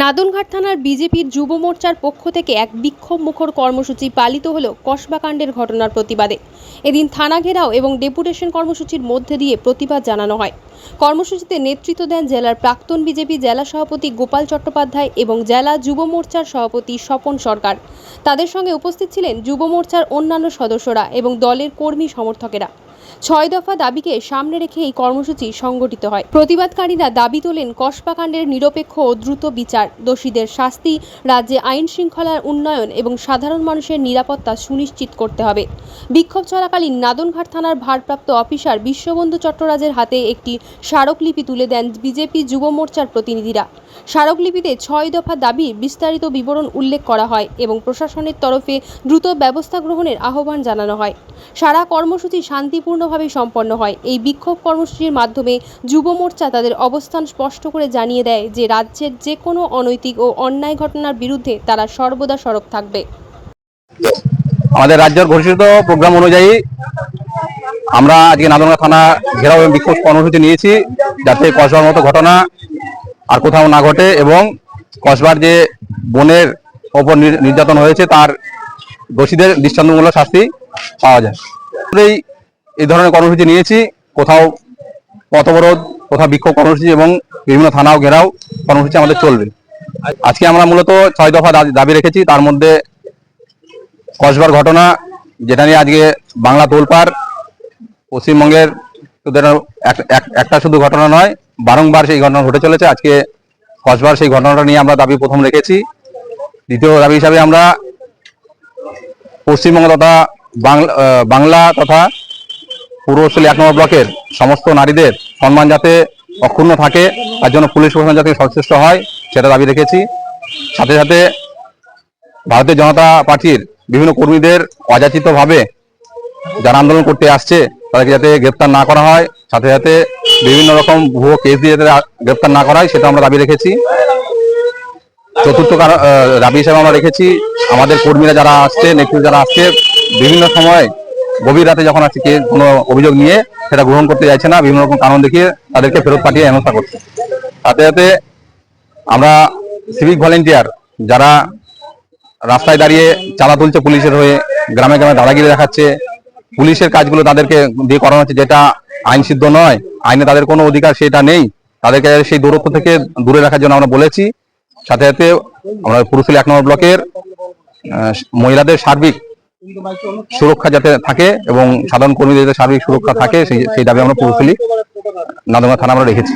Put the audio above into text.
নাদনঘাট থানার বিজেপির যুব মোর্চার পক্ষ থেকে এক বিক্ষোভ মুখর কর্মসূচি পালিত হলো কসবাকাণ্ডের ঘটনার প্রতিবাদে। এদিন থানা ঘেরাও এবং ডেপুটেশন কর্মসূচির মধ্যে দিয়ে প্রতিবাদ জানানো হয়। কর্মসূচিতে নেতৃত্ব দেন জেলার প্রাক্তন বিজেপি জেলা সভাপতি গোপাল চট্টোপাধ্যায় এবং জেলা যুব মোর্চার সভাপতি স্বপন সরকার। তাদের সঙ্গে উপস্থিত ছিলেন যুব মোর্চার অন্যান্য সদস্যরা এবং দলের কর্মী সমর্থকেরা। ছয় দফা দাবিকে সামনে রেখে এই কর্মসূচি সংগঠিত হয়। প্রতিবাদকারীরা দাবি তোলেন, কসবাকাণ্ডের নিরপেক্ষ ও দ্রুত বিচার, দোষীদের শাস্তি, রাজ্যে আইন শৃঙ্খলার উন্নয়ন এবং সাধারণ মানুষের নিরাপত্তা সুনিশ্চিত করতে হবে। বিক্ষোভ চলাকালীন নাদনঘাট থানার ভারপ্রাপ্ত অফিসার বিশ্ববন্ধু চট্টরাজের হাতে একটি স্মারকলিপি তুলে দেন বিজেপি যুব মোর্চার প্রতিনিধিরা। স্মারকলিপিতে ছয় দফা দাবির বিস্তারিত বিবরণ উল্লেখ করা হয় এবং প্রশাসনের তরফে দ্রুত ব্যবস্থা গ্রহণের আহ্বান জানানো হয়। সারা কর্মসূচি শান্তিপূর্ণভাবে সম্পন্ন হয়। এই বিক্ষোভ কর্মসূচির মাধ্যমে যুব মোর্চা তাদের অবস্থান স্পষ্ট করে জানিয়ে দেয় যে, রাজ্যের যে কোনো অনৈতিক ও অন্যায় ঘটনার বিরুদ্ধে তারা সর্বদা সরব থাকবে। আমাদের রাজ্যের ঘোষিত প্রোগ্রাম অনুযায়ী আমরা আজকে নাদনগা থানা ঘেরাও এবং বিক্ষোভ কর্মসূচি নিয়েছি যাতে কসবার মতো ঘটনা আর কোথাও না ঘটে এবং কসবার যে বনের ওপর নির- নির্যাতন হয়েছে তার দোষীদের দৃষ্টান্তমূলক শাস্তি পাওয়া যায়। এই এই ধরনের কর্মসূচি নিয়েছি। কোথাও পথ অবরোধ কোথাও বিক্ষোভ কর্মসূচি এবং বিভিন্ন থানাও ঘেরাও কর্মসূচি আমাদের চলবে। আজকে আমরা মূলত ছয় দফা দাবি রেখেছি। তার মধ্যে কসবার ঘটনা, যেটা নিয়ে আজকে বাংলা তোলপার পশ্চিমবঙ্গের এক- এক- একটা শুধু ঘটনা নয়, বারংবার সেই ঘটনা ঘটে চলেছে। আজকে কসবার সেই ঘটনাটা নিয়ে আমরা দাবি প্রথম রেখেছি। দ্বিতীয় দাবি হিসাবে আমরা পশ্চিমবঙ্গ তথা বাংলা তথা পূর্বস্থলী এক নম্বর ব্লকের সমস্ত নারীদের সম্মান যাতে অক্ষুণ্ণ থাকে, তার জন্য পুলিশ প্রশাসন যাতে সচেষ্ট হয়, সেটা দাবি রেখেছি। সাথে সাথে ভারতীয় জনতা পার্টির বিভিন্ন কর্মীদের অযাচিতভাবে যারা আন্দোলন করতে আসছে, তাদেরকে যাতে গ্রেপ্তার না করা হয়। সাথে সাথে বিভিন্ন রকম ভুয়ো কেস দিয়ে যাতে গ্রেপ্তার না করা হয় সেটা আমরা দাবি রেখেছি। চতুর্থ দাবি হিসেবে আমরা রেখেছি, আমাদের কর্মীরা যারা আসছে নেতৃত্ব যারা আসছে, বিভিন্ন সময় গভীর রাতে যখন আসছে কোনো অভিযোগ নিয়ে সেটা গ্রহণ করতে চাইছে না, বিভিন্ন রকম কারণ দেখিয়ে তাদেরকে ফেরত পাঠিয়ে হেনস্থা করছে। সাথে সাথে আমরা সিভিক ভলেন্টিয়ার যারা রাস্তায় দাঁড়িয়ে চালা তুলছে পুলিশের হয়ে, গ্রামে গ্রামে দাদাগিরি দেখাচ্ছে, পুলিশের কাজগুলো তাদেরকে দিয়ে করানো হচ্ছে যেটা আইন সিদ্ধ নয়, আইনে তাদের কোনো অধিকার সেটা নেই। তাদেরকে সেই দূরত্ব থেকে দূরে রাখার জন্য আমরা বলেছি। সাথে সাথে আমরা পুরুষের এক নম্বর ব্লকের মহিলাদের সার্বিক সুরক্ষা যাতে থাকে এবং সাধারণ কর্মীদের যাতে সার্বিক সুরক্ষা থাকে, সেই সেই দাবি আমরা পৌঁছলি নাদমা থানা আমরা রেখেছি।